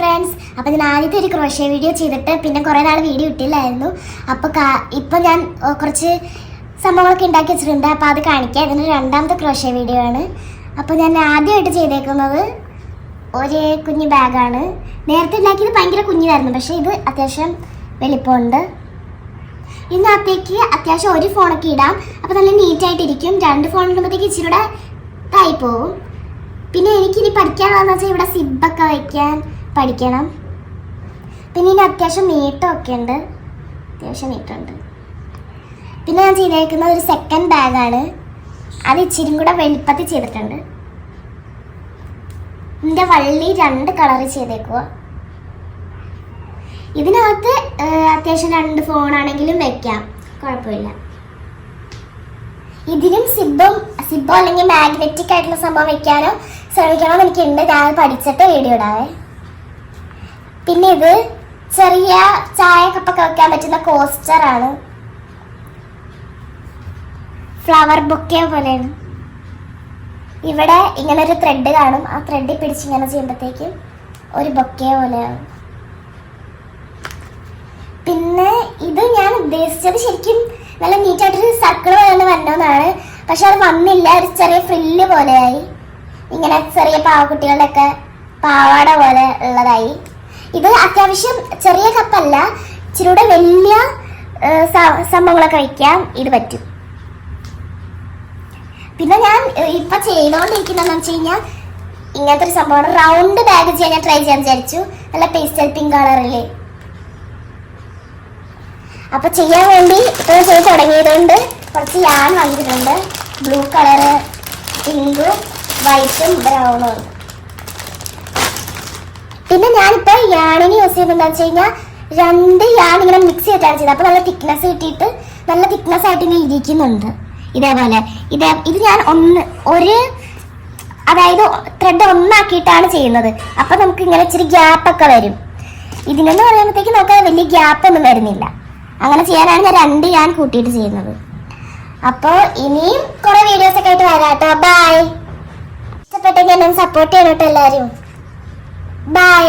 Friends അപ്പോൾ ഞാൻ ആദ്യത്തെ ഒരു ക്രോഷ്യ വീഡിയോ ചെയ്തിട്ട് പിന്നെ കുറേ നാൾ വീഡിയോ ഇട്ടില്ലായിരുന്നു. അപ്പോൾ ഇപ്പോൾ ഞാൻ കുറച്ച് സംഭവങ്ങളൊക്കെ ഉണ്ടാക്കി വെച്ചിട്ടുണ്ട്. അപ്പോൾ അത് കാണിക്കാം. ഇതിന്റെ രണ്ടാമത്തെ ക്രോഷ്യ വീഡിയോ ആണ്. അപ്പോൾ ഞാൻ ആദ്യമായിട്ട് ചെയ്തേക്കുന്നത് ഒരു കുഞ്ഞു ബാഗാണ് നേരത്തെ ഉണ്ടാക്കിയത് ഭയങ്കര കുഞ്ഞിതായിരുന്നു. പക്ഷേ ഇത് അത്യാവശ്യം വലിപ്പമുണ്ട്. ഇതിനകത്തേക്ക് അത്യാവശ്യം ഒരു ഫോണൊക്കെ ഇടാം. അപ്പോൾ നല്ല നീറ്റായിട്ടിരിക്കും. രണ്ട് ഫോൺ ഇടുമ്പോഴത്തേക്ക് ഇച്ചിരി കൂടെ ഇതായി പോവും. പിന്നെ എനിക്കിനി പഠിക്കാനുള്ളതെന്ന് വെച്ചാൽ ഇവിടെ സിബൊക്കെ വയ്ക്കാൻ പഠിക്കണം. പിന്നെ ഇനി അത്യാവശ്യം നീട്ടമൊക്കെ ഉണ്ട്. അത്യാവശ്യം നീട്ടമുണ്ട്. പിന്നെ ഞാൻ ചെയ്തേക്കുന്നത് ഒരു സെക്കൻഡ് ബാഗാണ് അത് ഇച്ചിരി കൂടെ വെളുപ്പത്തിൽ ചെയ്തിട്ടുണ്ട്. ഇതിന്റെ വള്ളി രണ്ട് കളറ് ചെയ്തേക്കുക ഇതിനകത്ത് അത്യാവശ്യം രണ്ട് ഫോണാണെങ്കിലും വെക്കാം. കുഴപ്പമില്ല. ഇതിലും സിബും സിബോ അല്ലെങ്കിൽ മാഗ്നറ്റിക് ആയിട്ടുള്ള സംഭവം വെക്കാനോ ശ്രമിക്കണമെന്ന് എനിക്കുണ്ട്. ഞാൻ പഠിച്ചിട്ട് വീഡിയോ ഇടാവേ. പിന്നെ ഇത് ചെറിയ ചായ കപ്പൊക്കെ വെക്കാൻ പറ്റുന്ന കോസ്റ്റർ ആണ് ഫ്ലവർ ബൊക്കെ പോലെയാണ്. ഇവിടെ ഇങ്ങനെ ഒരു ത്രെഡ് കാണും. ആ ത്രെഡിൽ പിടിച്ച് ഇങ്ങനെ ചെയ്യുമ്പോഴത്തേക്കും ഒരു ബൊക്കെ പോലെയാണ്. പിന്നെ ഇത് ഞാൻ ഉദ്ദേശിച്ചത് ശരിക്കും നല്ല നീറ്റായിട്ടൊരു സർക്കിൾ പോലെ വരണമെന്നാണ് പക്ഷെ അത് വന്നില്ല. ഒരു ചെറിയ ഫ്രില്ല് പോലെയായി. ഇങ്ങനെ ചെറിയ പാവക്കുട്ടികളുടെ ഒക്കെ പാവാട പോലെ ഉള്ളതായി. ഇത് അത്യാവശ്യം ചെറിയ കപ്പല്ല. ഇച്ചിരൂടെ വലിയ സംഭവങ്ങളൊക്കെ വയ്ക്കാൻ ഇത് പറ്റും. പിന്നെ ഞാൻ ഇപ്പൊ ചെയ്തോണ്ടിരിക്കുന്നതെന്ന് വെച്ച് കഴിഞ്ഞാൽ ഇങ്ങനത്തെ ഒരു സംഭവമാണ്. റൗണ്ട് ബാഗ് ചെയ്യാൻ ഞാൻ ട്രൈ ചെയ്യാൻ വിചാരിച്ചു. നല്ല പേസ്റ്റൽ പിങ്ക് കളറിൽ അപ്പൊ ചെയ്യാൻ വേണ്ടി ഇപ്പൊ ചെയ്ത് തുടങ്ങിയതുകൊണ്ട് കുറച്ച് യാൻ വാങ്ങിയിട്ടുണ്ട്. ബ്ലൂ കളറ് പിങ്കും വൈറ്റും ബ്രൗണും യൂസ് ചെയ്യുന്നത് എന്താണെന്ന് കഴിഞ്ഞാൽ രണ്ട് ഞാൻ ഇങ്ങനെ മിക്സ് ചെയ്തിട്ടാണ് ചെയ്തത്. അപ്പോൾ നല്ല തിക്നെസ് കിട്ടിയിട്ട് നല്ല തിക്നെസ് ആയിട്ട് ഇങ്ങനെ ഇരിക്കുന്നുണ്ട്. ഇതേപോലെ. ഇതേ ഇത് ഞാൻ ഒന്ന് ഒരു അതായത് ത്രെഡ് ഒന്നാക്കിയിട്ടാണ് ചെയ്യുന്നത്. അപ്പോൾ നമുക്ക് ഇങ്ങനെ ഇച്ചിരി ഗ്യാപ്പൊക്കെ വരും. ഇതിനെന്ന് പറയുമ്പോഴത്തേക്ക് നമുക്ക് വലിയ ഗ്യാപ്പ് ഒന്നും വരുന്നില്ല. അങ്ങനെ ചെയ്യാനാണ് ഞാൻ രണ്ട് ഞാൻ കൂട്ടിയിട്ട് ചെയ്യുന്നത്. അപ്പോൾ ഇനിയും കുറേ വീഡിയോസൊക്കെ ആയിട്ട് വരാം കേട്ടോ. ബൈ ഇഷ്ടപ്പെട്ടെങ്കിൽ എന്നെ സപ്പോർട്ട് ചെയ്യണം കേട്ടോ എല്ലാവരും. ബൈ